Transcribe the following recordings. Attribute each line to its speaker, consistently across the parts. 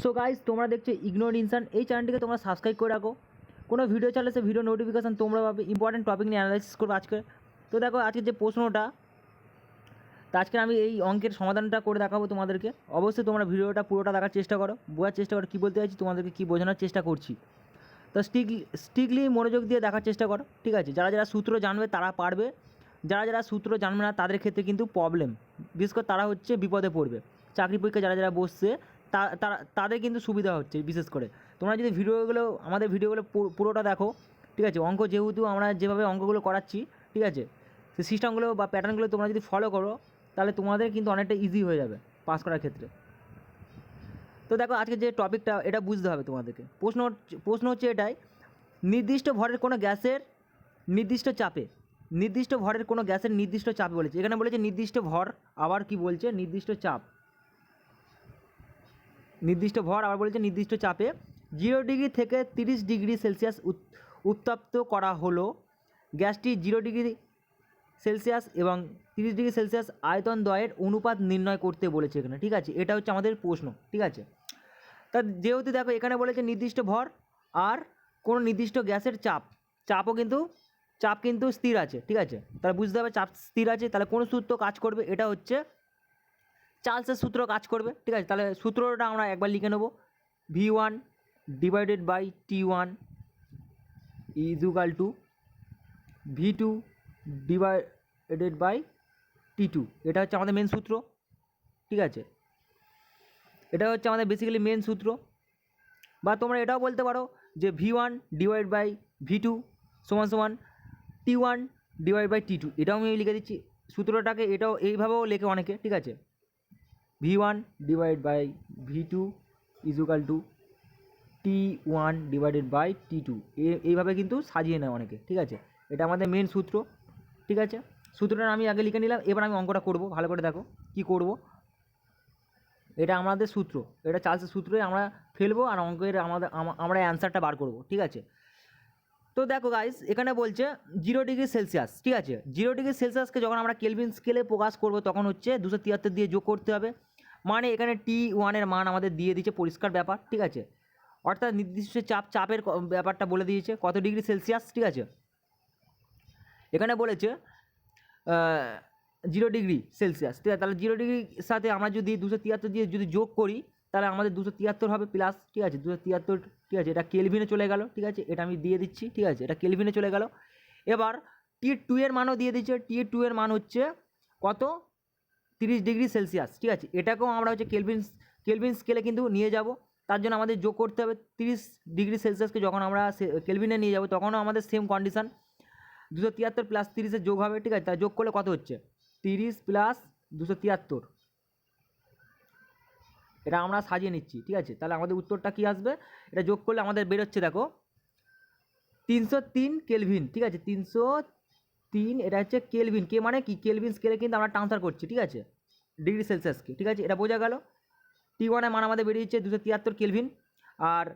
Speaker 1: So guys তোমরা দেখছ ignore ইনসান এই চ্যানেলটিকে তোমরা সাবস্ক্রাইব করে রাখো। কোনো ভিডিও চাইলে সে ভিডিও নোটিফিকেশান তোমরা পাবে। ইম্পর্টেন্ট টপিক নিয়ে অ্যানালাইসিস করব আজকে। তো দেখো, আজকে যে প্রশ্নটা, তো আজকে আমি এই অঙ্কের সমাধানটা করে দেখাবো তোমাদেরকে। অবশ্যই তোমরা ভিডিওটা পুরোটা দেখার চেষ্টা করো। বোঝার চেষ্টা করো, কী বলতে চাইছি, তোমাদেরকে কী বোঝানোর চেষ্টা করছি। তো স্টিকলি স্ট্রিকলি মনোযোগ দিয়ে দেখার চেষ্টা করো, ঠিক আছে? যারা যারা সূত্র জানবে, তারা পারবে। যারা যারা সূত্র জানবে না, তাদের ক্ষেত্রে কিন্তু প্রবলেম বিশেষ করে তারা হচ্ছে বিপদে পড়বে। চাকরি পরীক্ষা যারা যারা বসছে তারা, তাদের কিন্তু সুবিধা হচ্ছে বিশেষ করে। তোমরা যদি ভিডিওগুলো, আমাদের ভিডিওগুলো পুরোটা দেখো, ঠিক আছে? অঙ্ক যেহেতু আমরা যেভাবে অঙ্কগুলো করাচ্ছি, ঠিক আছে? সেই সিস্টেমগুলো বা প্যাটার্নগুলো তোমরা যদি ফলো করো, তাহলে তোমাদের কিন্তু অনেকটা ইজি হয়ে যাবে পাস করার ক্ষেত্রে। তো দেখো, আজকে যে টপিকটা এটা বুঝতে হবে তোমাদেরকে। প্রশ্ন প্রশ্ন হচ্ছে এটাই, নির্দিষ্ট ভরের কোনো গ্যাসের নির্দিষ্ট চাপে, নির্দিষ্ট ভরের কোনো গ্যাসের নির্দিষ্ট চাপে বলেছে। এখানে বলেছে, নির্দিষ্ট ভর আবার কি বলছে? নির্দিষ্ট চাপ। নির্দিষ্ট ভর আবার বলেছে নির্দিষ্ট চাপে। জিরো ডিগ্রি থেকে তিরিশ ডিগ্রি সেলসিয়াস উত- উত্তপ্ত করা হলো। গ্যাসটি জিরো ডিগ্রি সেলসিয়াস এবং তিরিশ ডিগ্রি সেলসিয়াস আয়তন দয়ের অনুপাত নির্ণয় করতে বলেছে এখানে, ঠিক আছে? এটা হচ্ছে আমাদের প্রশ্ন, ঠিক আছে? তা যেহেতু দেখো এখানে বলেছে নির্দিষ্ট ভর আর কোনো নির্দিষ্ট গ্যাসের চাপ, চাপও কিন্তু, চাপ কিন্তু স্থির আছে, ঠিক আছে? তাহলে বুঝতে হবে চাপ স্থির আছে, তাহলে কোন সূত্র কাজ করবে? এটা হচ্ছে চার্লসের সূত্র কাজ করবে, ঠিক আছে? তাহলে সূত্রটা আমরা একবার লিখে নেব। V one divided by T one equal to V two divided by T two এটা হচ্ছে আমাদের মেন সূত্র, ঠিক আছে? এটা হচ্ছে আমাদের বেসিক্যালি মেন সূত্র। বা তোমরা এটাও বলতে পারো যে V one divide by V two সমান সমান T one divide by T two এটাও আমি লিখে দিচ্ছি। সূত্রটাকে এটাও এইভাবেও লেখে অনেকে, ঠিক আছে? V one divide by V two equal to T one divided by T two এইভাবে কিন্তু সাজিয়ে নেয় অনেকে, ঠিক আছে? এটা আমাদের মেন সূত্র, ঠিক আছে? সূত্রটা আমি আগে লিখে নিলাম, এবার আমি অঙ্কটা করব, ভালো করে দেখো কি করব। এটা আমাদের সূত্র, এটা চার্লসের সূত্রে আমরা ফেলব আর অঙ্কের আমাদের আমরা অ্যান্সারটা বার করব, ঠিক আছে? তো দেখো গাইস এখানে বলছে জিরো ডিগ্রি সেলসিয়াস ঠিক আছে? জিরো ডিগ্রি সেলসিয়াসকে যখন আমরা কেলভিন স্কেলে প্রকাশ করব, তখন হচ্ছে দুশো তিয়াত্তর দিয়ে যোগ করতে হবে। মানে এখানে টি ওয়ানের মান আমাদের দিয়ে দিচ্ছে পরিষ্কার ব্যাপার, ঠিক আছে? অর্থাৎ নির্দিষ্ট চাপ, চাপের ব্যাপারটা বলে দিয়েছে। কত ডিগ্রি সেলসিয়াস ঠিক আছে? এখানে বলেছে জিরো ডিগ্রি সেলসিয়াস ঠিক আছে? তাহলে জিরো ডিগ্রির সাথে আমরা যদি দুশো তিয়াত্তর দিয়ে যদি যোগ করি তাহলে আমাদের দুশো তিয়াত্তর হবে প্লাস ঠিক আছে? দুশো তিয়াত্তর, ঠিক আছে? এটা কেলভিনে চলে গেল, ঠিক আছে? এটা আমি দিয়ে দিচ্ছি, ঠিক আছে? এটা কেলভিনে চলে গেল। এবার টি টু এর মানও দিয়ে দিচ্ছে। টি টু এর মান হচ্ছে কত? তিরিশ ডিগ্রি সেলসিয়াস, ঠিক আছে? এটাকেও আমরা হচ্ছে কেলভিন কেলভিন স্কেলে কিন্তু নিয়ে যাব। তার জন্য আমাদের যোগ করতে হবে তিরিশ ডিগ্রি সেলসিয়াসকে যখন আমরা কেলভিনে নিয়ে যাব, তখনও আমাদের সেম কন্ডিশন দুশো তিয়াত্তর প্লাস তিরিশে যোগ হবে, ঠিক আছে? তাই যোগ করলে কত হচ্ছে? তিরিশ প্লাস দুশো তিয়াত্তর। এটা আমরা সাজিয়ে নিচ্ছি, ঠিক আছে? তাহলে আমাদের উত্তরটা কি আসবে? এটা যোগ করলে আমাদের বেরোচ্ছে দেখো। তিনশো তিন কেলভিন, ঠিক আছে? তিনশো তিন, এটা হচ্ছে কেলভিন। কে মানে কি? কেলভিন স্কেলে কিন্তু আমরা ট্রান্সফার করছি, ঠিক আছে? ডিগ্রি সেলসিয়াসকে, ঠিক আছে? এটা বোঝা গেল। টি ওয়ানের মান আমাদের বেরিয়েছে দুশো তিয়াত্তর কেলভিন আর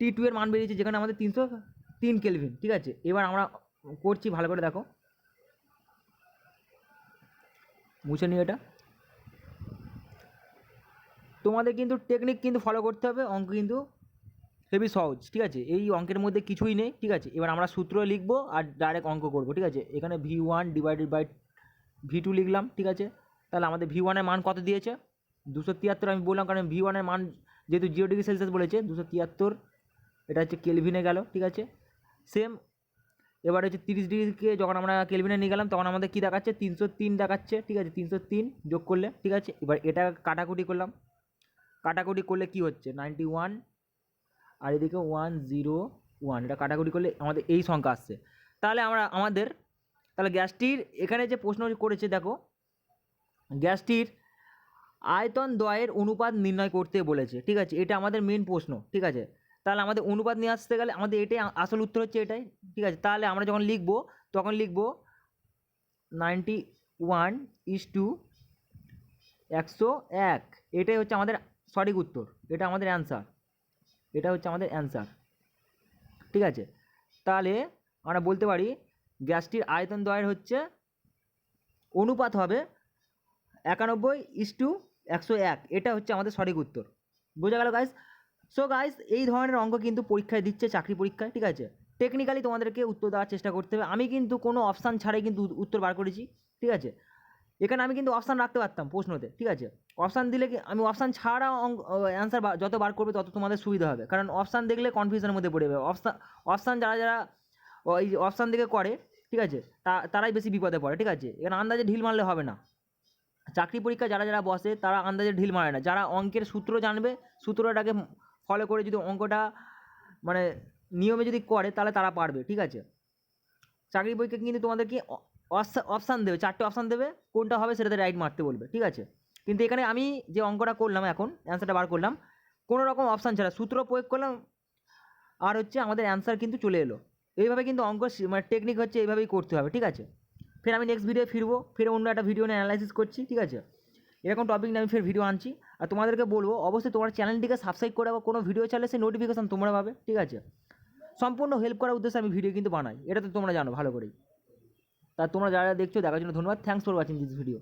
Speaker 1: টি টু এর মান বেরিয়েছে যেখানে আমাদের তিনশো তিন কেলভিন, ঠিক আছে? এবার আমরা করছি ভালো করে, দেখো। মুছে নিই এটা। তোমাদের কিন্তু টেকনিক কিন্তু ফলো করতে হবে, অঙ্ক কিন্তু হেভি সহজ, ঠিক আছে? এই অঙ্কের মধ্যে কিছুই নেই, ঠিক আছে? এবার আমরা সূত্র লিখব আর ডাইরেক্ট অঙ্ক করব, ঠিক আছে? এখানে V one divided by V two লিখলাম, ঠিক আছে? তাহলে আমাদের ভি ওয়ানের মান কত দিয়েছে? দুশো তিয়াত্তর আমি বললাম, কারণ ভি ওয়ানের মান যেহেতু জিরো ডিগ্রি সেলসিয়াস বলেছে, দুশো তিয়াত্তর, এটা হচ্ছে কেলভিনে গেল, ঠিক আছে? সেম এবার হচ্ছে তিরিশ ডিগ্রিকে যখন আমরা কেলভিনে নিয়ে গেলাম, তখন আমাদের কী দেখাচ্ছে? তিনশো তিন দেখাচ্ছে, ঠিক আছে? তিনশো তিন যোগ করলে, ঠিক আছে? এবার এটা কাটাকুটি করলাম। কাটাকুটি করলে কি হচ্ছে? নাইনটি ওয়ান আর এদিকে ওয়ান জিরো ওয়ান এটা কাটাকুটি করলে আমাদের এই সংখ্যা আসছে। তাহলে আমরা, আমাদের, তাহলে গ্যাসটির এখানে যে প্রশ্ন করেছে দেখো, গ্যাসটির আয়তন দয়ের অনুপাত নির্ণয় করতে বলেছে, ঠিক আছে? এটা আমাদের মেন প্রশ্ন, ঠিক আছে? তাহলে আমাদের অনুপাত নিয়ে আসতে গেলে আমাদের এটাই আসল উত্তর হচ্ছে এটাই, ঠিক আছে? তাহলে আমরা যখন লিখব, তখন লিখব নাইনটি ওয়ান ইস টু একশো এক, এটাই হচ্ছে আমাদের সঠিক উত্তর, এটা আমাদের অ্যান্সার এটা হচ্ছে আমাদের অ্যান্সার ঠিক আছে? তাহলে আমরা বলতে পারি গ্যাসটির আয়তন দ্বয়ের হচ্ছে অনুপাত হবে একানব্বই ইস টু একশো এক, এটা হচ্ছে আমাদের সঠিক উত্তর। বোঝা গেল গাইস সো গাইস এই ধরনের অঙ্ক কিন্তু পরীক্ষায় দিচ্ছে চাকরি পরীক্ষায়, ঠিক আছে? টেকনিক্যালি তোমাদেরকে উত্তর দেওয়ার চেষ্টা করতে হবে। আমি কিন্তু কোনো অপশান ছাড়াই কিন্তু উত্তর বার করেছি, ঠিক আছে? এখানে আমি কিন্তু অপশান রাখতে পারতাম প্রশ্নতে, ঠিক আছে? অপশান দিলে কি, আমি অপশান ছাড়া অঙ্ক অ্যান্সার যত বার করবে তত তোমাদের সুবিধা হবে। কারণ অপশান দেখলে কনফিউশনের মধ্যে পড়ে যাবে। অপশান অপশান যারা যারা ওই অপশান দিকে করে, ঠিক আছে? তারাই বেশি বিপদে পড়ে, ঠিক আছে? এখানে আন্দাজে ঢিল মারলে হবে না। চাকরি পরীক্ষা যারা যারা বসে, তারা আন্দাজে ঢিল মারে না। যারা অঙ্কের সূত্র জানবে, সূত্রটাকে ফলো করে যদি অঙ্কটা মানে নিয়মে যদি করে, তাহলে তারা পারবে, ঠিক আছে? চাকরি পরীক্ষা কিন্তু তোমাদেরকে অপশান দেবে, চারটে অপশান দেবে, কোনটা হবে সেটাতে রাইট মারতে বলবে, ঠিক আছে? কিন্তু এখানে আমি যে অঙ্কটা করলাম এখন অ্যান্সারটা বার করলাম কোনো রকম অপশান ছাড়া, সূত্র প্রয়োগ করলাম, আর হচ্ছে আমাদের অ্যান্সার কিন্তু চলে এলো। এইভাবে কিন্তু অঙ্ক মানে টেকনিক হচ্ছে এইভাবেই করতে হবে, ঠিক আছে? ফের আমি নেক্সট ভিডিও ফিরবো, ফের অন্য একটা ভিডিও নিয়ে অ্যানালাইসিস করছি, ঠিক আছে? এরকম টপিক নিয়ে আমি ফের ভিডিও আনছি। আর তোমাদেরকে বলব, অবশ্যই তোমার চ্যানেলটিকে সাবস্ক্রাইব করে কোনো ভিডিও চাইলে সেই নোটিফিকেশান তোমরা পাবে, ঠিক আছে? সম্পূর্ণ হেল্প করার উদ্দেশ্যে আমি ভিডিও কিন্তু বানাই এটা তো তোমরা জানো, ভালো করেই। তা তোমরা যারা দেখছ দেখার জন্য ধন্যবাদ। Thanks for watching this video